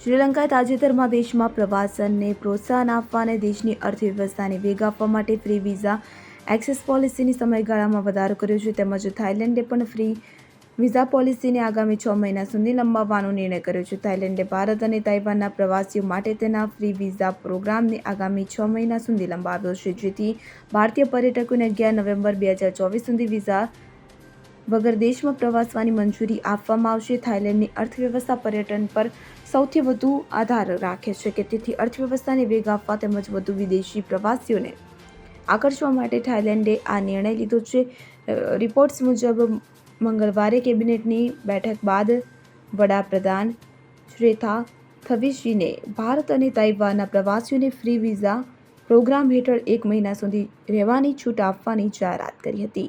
શ્રીલંકાએ તાજેતરમાં દેશમાં પ્રવાસનને પ્રોત્સાહન આપવા અને દેશની અર્થવ્યવસ્થાને વેગ આપવા માટે ફ્રી વિઝા એક્સેસ પોલિસીની સમયગાળામાં વધારો કર્યો છે. તેમજ થાઇલેન્ડે પણ ફ્રી વિઝા પોલિસીને આગામી છ મહિના સુધી લંબાવવાનો નિર્ણય કર્યો છે. થાઇલેન્ડે ભારત અને તાઇવાનના પ્રવાસીઓ માટે તેના ફ્રી વિઝા પ્રોગ્રામને આગામી છ મહિના સુધી લંબાવ્યો છે. જેથી ભારતીય પર્યટકોને અગિયાર નવેમ્બર બે હજાર ચોવીસ સુધી વિઝા વગર દેશમાં પ્રવાસવાની મંજૂરી આપવામાં આવશે. થાઇલેન્ડની અર્થવ્યવસ્થા પર્યટન પર સૌથી વધુ આધાર રાખે છે કે તેથી અર્થવ્યવસ્થાને વેગ આપવા તેમજ વધુ વિદેશી પ્રવાસીઓને આકર્ષવા માટે થાઇલેન્ડે આ નિર્ણય લીધો છે. રિપોર્ટ્સ મુજબ મંગળવારે કેબિનેટની બેઠક બાદ વડાપ્રધાન શ્રેથા થવિશીને ભારત અને તાઇવાનના પ્રવાસીઓને ફ્રી વિઝા પ્રોગ્રામ હેઠળ એક મહિના સુધી રહેવાની છૂટ આપવાની જાહેરાત કરી હતી.